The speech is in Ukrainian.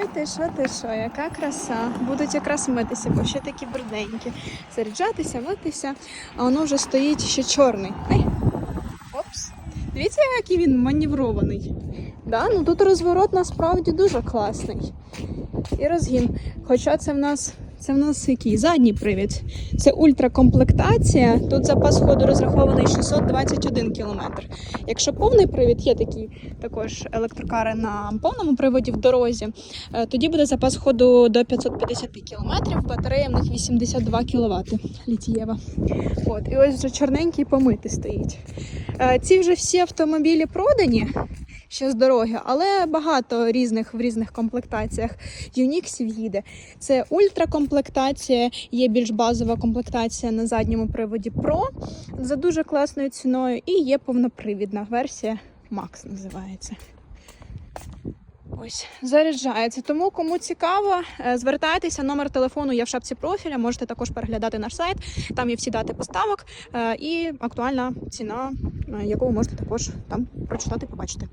Ой, ти що, ти що, яка краса. Будуть якраз митися, бо ще такі брудненькі. Заряджатися, митися, а воно вже стоїть ще чорний. Ай. Опс. Дивіться, який він маневрований. Да? Ну, тут розворот насправді дуже класний. І розгін. Хоча це в нас. Це в нас який задній привід. Це ультракомплектація. Тут запас ходу розрахований 621 км. Якщо повний привід, є такі також електрокари на повному приводі в дорозі, е, тоді буде запас ходу до 550 км, батарея в них 82 кВт літієва. От, і ось вже чорненький помитий стоїть. Е, Ці вже всі автомобілі продані ще з дороги, але багато різних в різних комплектаціях. Юніксів їде. Це ультракомплектація, є більш базова комплектація на задньому приводі Pro за дуже класною ціною, і є повнопривідна версія Max називається. Ось заряджається. Тому кому цікаво, е, звертайтеся. Номер телефону є в шапці профіля. Можете також переглядати наш сайт. Там є всі дати поставок е, і актуальна ціна, е, яку ви можете також там прочитати, побачити.